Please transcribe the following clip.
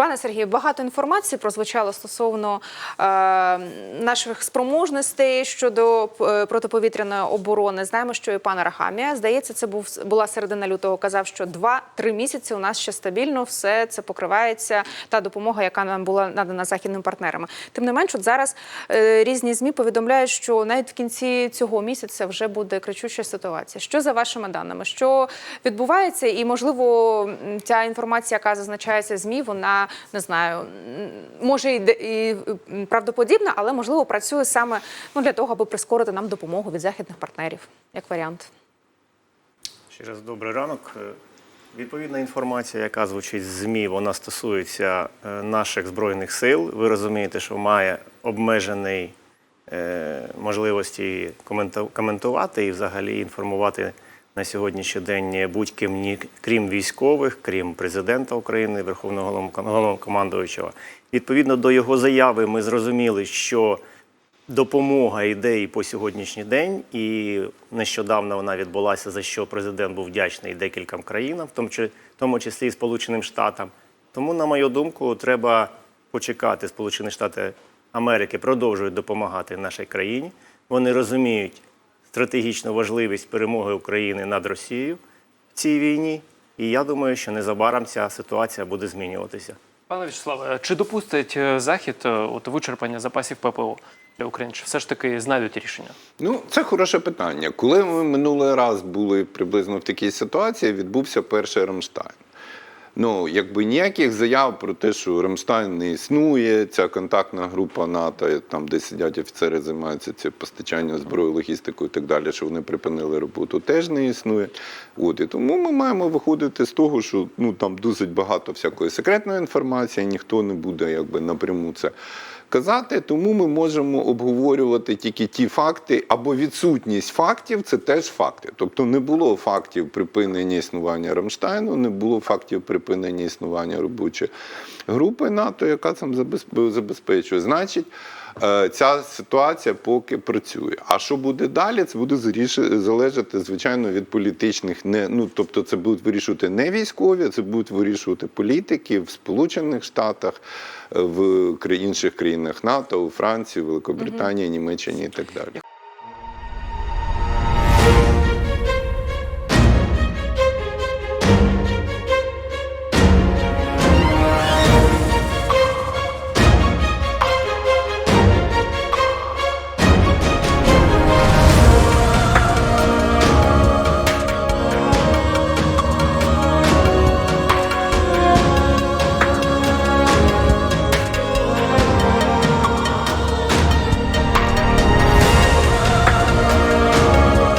Пане Сергію, багато інформації прозвучало стосовно е, наших спроможностей щодо е, протиповітряної оборони. Знаємо, що і пан Рахамія, здається, це був була середина лютого. Казав, що 2-3 місяці у нас ще стабільно все це покривається. Та допомога, яка нам була надана західними партнерами. Тим не менш, от зараз е, різні змі повідомляють, що навіть в кінці цього місяця вже буде кричуща ситуація. Що за вашими даними? Що відбувається, і можливо ця інформація, яка зазначається змі, вона не знаю, може і, і правдоподібна, але можливо працює саме ну для того, аби прискорити нам допомогу від західних партнерів, як варіант. Ще раз добрий ранок. Е, Відповідна інформація, яка звучить з ЗМІ, вона стосується е, наших збройних сил. Ви розумієте, що має обмежений е, можливості коменту- коментувати і взагалі інформувати на сьогоднішній день будь-ким, ні- крім військових, крім президента України, Верховного Головнокомандуючого. Відповідно до його заяви, ми зрозуміли, що допомога йде і по сьогоднішній день, і нещодавно вона відбулася, за що президент був вдячний декільком країнам, в тому числі і Сполученим Штатам. Тому, на мою думку, треба почекати. Сполучені Штати Америки продовжують допомагати нашій країні. Вони розуміють стратегічну важливість перемоги України над Росією в цій війні. І я думаю, що незабаром ця ситуація буде змінюватися. Пане Вячеславе, чи допустить е, Захід е, от вичерпання запасів ППО для України? Чи все ж таки знайдуть рішення? Ну, це хороше питання. Коли ми минулий раз були приблизно в такій ситуації, відбувся перший Рамштайн. Ну, якби ніяких заяв про те, що Рамштайн не існує, ця контактна група НАТО, там, де сидять офіцери, займаються цим постачанням зброї, логістикою і так далі, що вони припинили роботу, теж не існує. От, і тому ми маємо виходити з того, що ну, там досить багато всякої секретної інформації, ніхто не буде якби, напряму це казати, тому ми можемо обговорювати тільки ті факти або відсутність фактів це теж факти. Тобто не було фактів припинення існування Рамштайну, не було фактів припинення існування робочої групи НАТО, яка там забезп- забезпечує. Значить, ця ситуація поки працює. А що буде далі? Це буде залежати, звичайно, від політичних не ну тобто, це будуть вирішувати не військові, це будуть вирішувати політики в Сполучених Штатах, е, в інших країнах НАТО, у Франції, Великобританії, Німеччині і так далі.